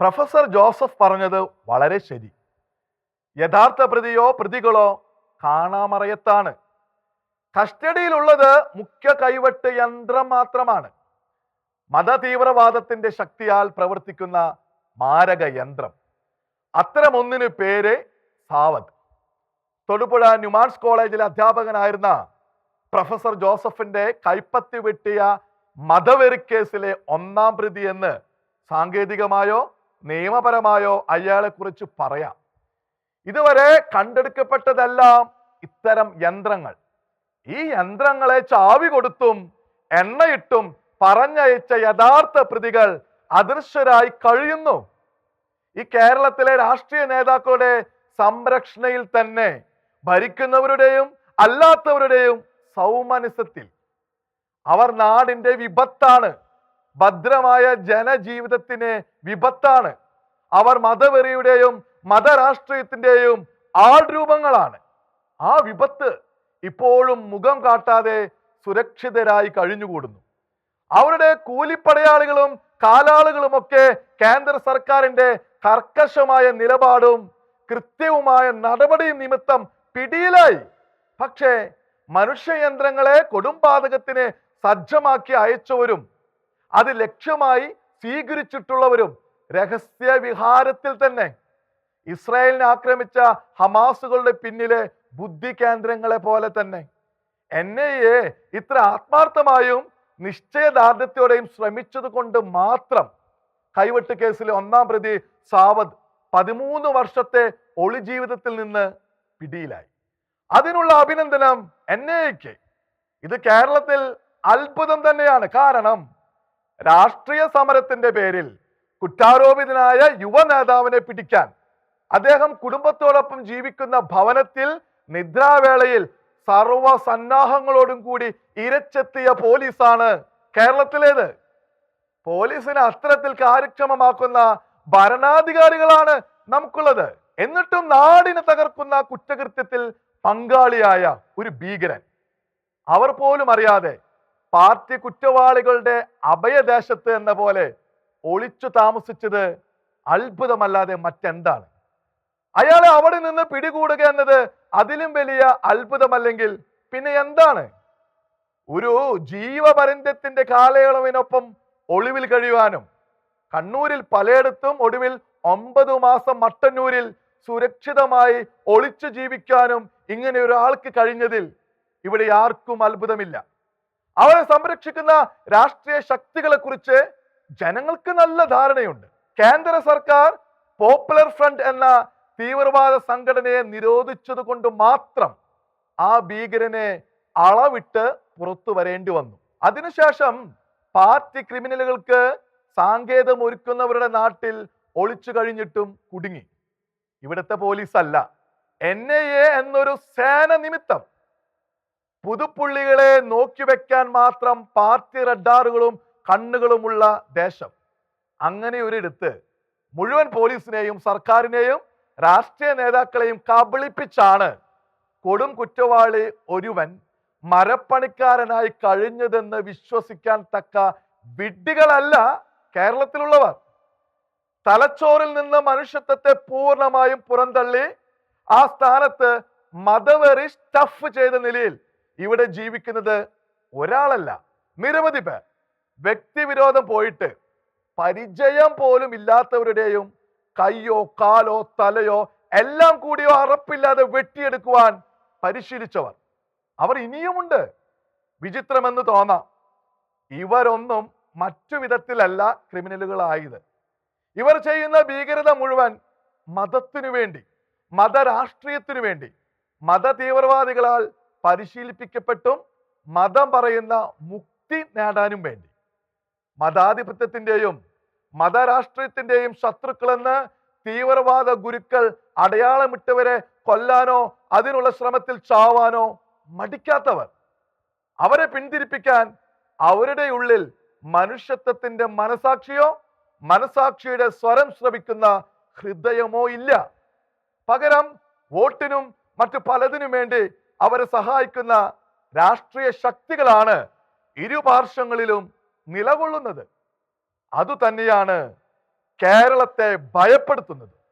Professor Joseph പറഞ്ഞത് വളരെ ശരി. യഥാർത്ഥ പ്രതിയോ പ്രതികളോ കാണാമറയത്താണ്. കസ്റ്റഡിയിലുള്ളത് മുഖ്യ കൈവെട്ട് യന്ത്രം മാത്രമാണ്. മതതീവ്രവാദത്തിന്റെ ശക്തിയാൽ പ്രവർത്തിക്കുന്ന മാരക യന്ത്രം. അത്തരമൊന്നിന് പേര് സാവത്. തൊടുപുഴ ന്യൂമാൻസ് കോളേജിലെ അധ്യാപകനായിരുന്ന പ്രൊഫസർ ജോസഫിന്റെ കൈപ്പത്തി വെട്ടിയ മതവെറി കേസിലെ ഒന്നാം പ്രതി എന്ന് സാങ്കേതികമായോ നിയമപരമായോ അയാളെ കുറിച്ച് പറയാം. ഇതുവരെ കണ്ടെടുക്കപ്പെട്ടതെല്ലാം ഇത്തരം യന്ത്രങ്ങൾ. ഈ യന്ത്രങ്ങളെ ചാവി കൊടുത്തും എണ്ണയിട്ടും പറഞ്ഞയച്ച യഥാർത്ഥ പ്രതികൾ അദൃശ്യരായി കഴിയുന്നു. ഈ കേരളത്തിലെ രാഷ്ട്രീയ നേതാക്കളുടെ സംരക്ഷണയിൽ തന്നെ ഭരിക്കുന്നവരുടെയും അല്ലാത്തവരുടെയും സൗമനസത്തിൽ അവർ നാടിന്റെ വിപത്താണ്. ഭദ്രമായ ജനജീവിതത്തിന് വിപത്താണ്. അവർ മതവെറിയുടെയും മതരാഷ്ട്രീയത്തിന്റെയും ആൾരൂപങ്ങളാണ്. ആ വിപത്ത് ഇപ്പോഴും മുഖം കാട്ടാതെ സുരക്ഷിതരായി കഴിഞ്ഞുകൂടുന്നു. അവരുടെ കൂലിപ്പടയാളികളും കാലാളുകളുമൊക്കെ കേന്ദ്ര സർക്കാരിന്റെ കർക്കശമായ നിലപാടും കൃത്യവുമായ നടപടിയും നിമിത്തം പിടിയിലായി. പക്ഷേ മനുഷ്യയന്ത്രങ്ങളെ കൊടുംപാതകത്തിന് സജ്ജമാക്കി അയച്ചവരും അത് ലക്ഷ്യമായി സ്വീകരിച്ചിട്ടുള്ളവരും രഹസ്യ വിഹാരത്തിൽ തന്നെ ഇസ്രായേലിനെ ആക്രമിച്ച ഹമാസുകളുടെ പിന്നിലെ ബുദ്ധി കേന്ദ്രങ്ങളെ പോലെ തന്നെ എൻ ഐ എ ഇത്ര ആത്മാർത്ഥമായും നിശ്ചയദാർഢ്യത്തോടെയും ശ്രമിച്ചത് കൊണ്ട് മാത്രം കൈവെട്ട് കേസിലെ ഒന്നാം പ്രതി സാവദ് പതിമൂന്ന് വർഷത്തെ ഒളിജീവിതത്തിൽ നിന്ന് പിടിയിലായി. അതിനുള്ള അഭിനന്ദനം എൻ ഐക്ക് ഇത് കേരളത്തിൽ അത്ഭുതം തന്നെയാണ്. കാരണം രാഷ്ട്രീയ സമരത്തിന്റെ പേരിൽ കുറ്റാരോപിതനായ യുവ നേതാവിനെ പിടിക്കാൻ. അദ്ദേഹം കുടുംബത്തോടൊപ്പം ജീവിക്കുന്ന ഭവനത്തിൽ നിദ്രാവേളയിൽ സർവ സന്നാഹങ്ങളോടും കൂടി ഇരച്ചെത്തിയ പോലീസാണ് കേരളത്തിലേത്. പോലീസിനെ അത്തരത്തിൽ കാര്യക്ഷമമാക്കുന്ന ഭരണാധികാരികളാണ് നമുക്കുള്ളത്. എന്നിട്ടും നാടിനെ തകർക്കുന്ന കുറ്റകൃത്യത്തിൽ പങ്കാളിയായ ഒരു ഭീകരൻ. അവർ പോലും അറിയാതെ പാർട്ടി കുറ്റവാളികളുടെ അഭയദേശത്ത് എന്ന പോലെ ഒളിച്ചു താമസിച്ചത് അത്ഭുതമല്ലാതെ മറ്റെന്താണ്? അയാളെ അവിടെ നിന്ന് പിടികൂടുക എന്നത് അതിലും വലിയ അത്ഭുതമല്ലെങ്കിൽ പിന്നെ എന്താണ്? ഒരു ജീവപര്യന്തത്തിന്റെ കാലയളവിനൊപ്പം ഒളിവിൽ കഴിയുവാനും കണ്ണൂരിൽ പലയിടത്തും ഒടുവിൽ ഒമ്പത് മാസം മട്ടന്നൂരിൽ സുരക്ഷിതമായി ഒളിച്ചു ജീവിക്കാനും ഇങ്ങനെ ഒരാൾക്ക് കഴിഞ്ഞതിൽ ഇവിടെ ആർക്കും അത്ഭുതമില്ല. അവരെ സംരക്ഷിക്കുന്ന രാഷ്ട്രീയ ശക്തികളെ കുറിച്ച് ജനങ്ങൾക്ക് നല്ല ധാരണയുണ്ട്. കേന്ദ്ര സർക്കാർ പോപ്പുലർ ഫ്രണ്ട് എന്ന തീവ്രവാദ സംഘടനയെ നിരോധിച്ചത് കൊണ്ട് മാത്രം ആ ഭീകരനെ അളവിട്ട് പുറത്തു വരേണ്ടി വന്നു. അതിനുശേഷം പാർട്ടി ക്രിമിനലുകൾക്ക് സാങ്കേതം ഒരുക്കുന്നവരുടെ നാട്ടിൽ ഒളിച്ചു കഴിഞ്ഞിട്ടും കുടുങ്ങി. ഇവിടുത്തെ പോലീസ് അല്ല എൻ ഐ എ എന്നൊരു സേന നിമിത്തം പുതുപ്പുള്ളികളെ നോക്കി വെക്കാൻ മാത്രം പാർട്ടി റഡാറുകളും കണ്ണുകളുമുള്ള ദേശം. അങ്ങനെ ഒരിടത്ത് മുഴുവൻ പോലീസിനെയും സർക്കാരിനെയും രാഷ്ട്രീയ നേതാക്കളെയും കബളിപ്പിച്ചാണ് കൊടും കുറ്റവാളി ഒരുവൻ മരപ്പണിക്കാരനായി കഴിഞ്ഞതെന്ന് വിശ്വസിക്കാൻ തക്ക വിഡ്ഢികളല്ല കേരളത്തിലുള്ളവർ. തലച്ചോറിൽ നിന്ന് മനുഷ്യത്വത്തെ പൂർണമായും പുറന്തള്ളി ആ സ്ഥാനത്ത് മതവെറി സ്റ്റഫ് ചെയ്ത നിലയിൽ ഇവിടെ ജീവിക്കുന്നത് ഒരാളല്ല നിരവധി പേർ. വ്യക്തിവിരോധം പോയിട്ട് പരിചയം പോലും ഇല്ലാത്തവരുടെയും കയ്യോ കാലോ തലയോ എല്ലാം കൂടിയോ അറപ്പില്ലാതെ വെട്ടിയെടുക്കുവാൻ പരിശീലിച്ചവർ. അവർ ഇനിയുമുണ്ട്. വിചിത്രമെന്ന് തോന്നാം. ഇവരൊന്നും മറ്റു വിധത്തിലല്ല ക്രിമിനലുകളായത്. ഇവർ ചെയ്യുന്ന ഭീകരത മുഴുവൻ മതത്തിനു വേണ്ടി മതരാഷ്ട്രീയത്തിനു വേണ്ടി മത തീവ്രവാദികളാൽ പരിശീലിപ്പിക്കപ്പെട്ടും മതം പറയുന്ന മുക്തി നേടാനും വേണ്ടി. മതാധിപത്യത്തിന്റെയും മതരാഷ്ട്രീയത്തിന്റെയും ശത്രുക്കളെന്ന് തീവ്രവാദ ഗുരുക്കൾ അടയാളമിട്ടവരെ കൊല്ലാനോ അതിനുള്ള ശ്രമത്തിൽ ചാവാനോ മടിക്കാത്തവർ. അവരെ പിന്തിരിപ്പിക്കാൻ അവരുടെ ഉള്ളിൽ മനുഷ്യത്വത്തിന്റെ മനസാക്ഷിയോ മനസാക്ഷിയുടെ സ്വരം ശ്രവിക്കുന്ന ഹൃദയമോ ഇല്ല. പകരം വോട്ടിനും മറ്റു പലതിനും വേണ്ടി അവരെ സഹായിക്കുന്ന രാഷ്ട്രീയ ശക്തികളാണ് ഇരുപാർശ്വങ്ങളിലും നിലകൊള്ളുന്നത്. അതുതന്നെയാണ് കേരളത്തെ ഭയപ്പെടുത്തുന്നത്.